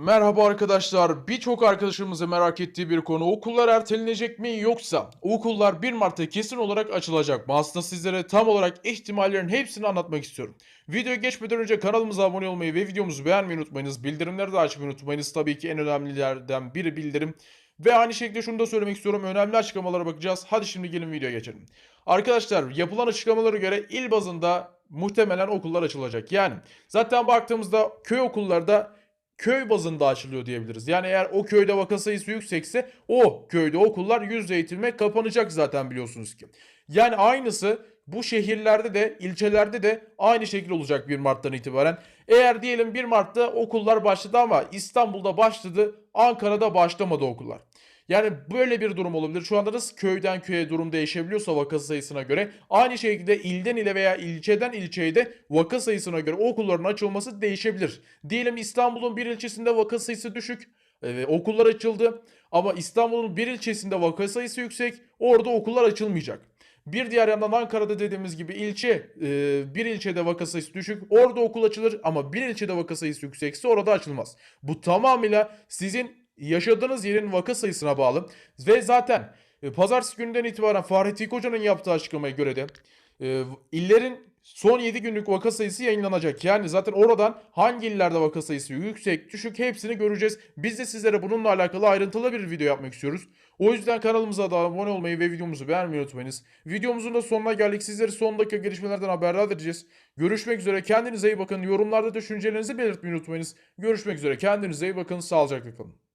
Merhaba arkadaşlar. Birçok arkadaşımızın merak ettiği bir konu. Okullar ertelenecek mi yoksa okullar 1 Mart'ta kesin olarak açılacak mı? Aslında sizlere tam olarak ihtimallerin hepsini anlatmak istiyorum. Videoya geçmeden önce kanalımıza abone olmayı ve videomuzu beğenmeyi unutmayınız. Bildirimleri de açmayı unutmayınız. Tabii ki en önemlilerden biri bildirim. Ve aynı şekilde şunu da söylemek istiyorum. Önemli açıklamalara bakacağız. Hadi şimdi gelin videoya geçelim. Arkadaşlar yapılan açıklamalara göre il bazında muhtemelen okullar açılacak. Yani zaten baktığımızda köy okullarda köy bazında açılıyor diyebiliriz. Yani eğer o köyde vaka sayısı yüksekse o köyde okullar yüz eğitime kapanacak zaten biliyorsunuz ki. Yani aynısı bu şehirlerde de ilçelerde de aynı şekilde olacak 1 Mart'tan itibaren. Eğer diyelim 1 Mart'ta okullar başladı ama İstanbul'da başladı, Ankara'da başlamadı okullar. Yani böyle bir durum olabilir. Şu anda nasıl köyden köye durum değişebiliyorsa vaka sayısına göre aynı şekilde ilden ile veya ilçeden ilçeye de vaka sayısına göre okulların açılması değişebilir. Diyelim İstanbul'un bir ilçesinde vaka sayısı düşük. e, okullar açıldı ama İstanbul'un bir ilçesinde vaka sayısı yüksek. Orada okullar açılmayacak. Bir diğer yandan Ankara'da dediğimiz gibi ilçe e, bir ilçede vaka sayısı düşük orada okul açılır ama bir ilçede vaka sayısı yüksekse orada açılmaz. Bu tamamıyla sizin yaşadığınız yerin vaka sayısına bağlı ve zaten e, pazartesi gününden itibaren Fahrettin Koca'nın yaptığı açıklamaya göre de e, illerin son 7 günlük vaka sayısı yayınlanacak. Yani zaten oradan hangi illerde vaka sayısı yüksek, düşük hepsini göreceğiz. Biz de sizlere bununla alakalı ayrıntılı bir video yapmak istiyoruz. O yüzden kanalımıza da abone olmayı ve videomuzu beğenmeyi unutmayınız. Videomuzun da sonuna geldik. Sizleri son dakika gelişmelerden haberdar edeceğiz. Görüşmek üzere. Kendinize iyi bakın. Yorumlarda düşüncelerinizi belirtmeyi unutmayınız. Görüşmek üzere. Kendinize iyi bakın. Sağlıcakla kalın.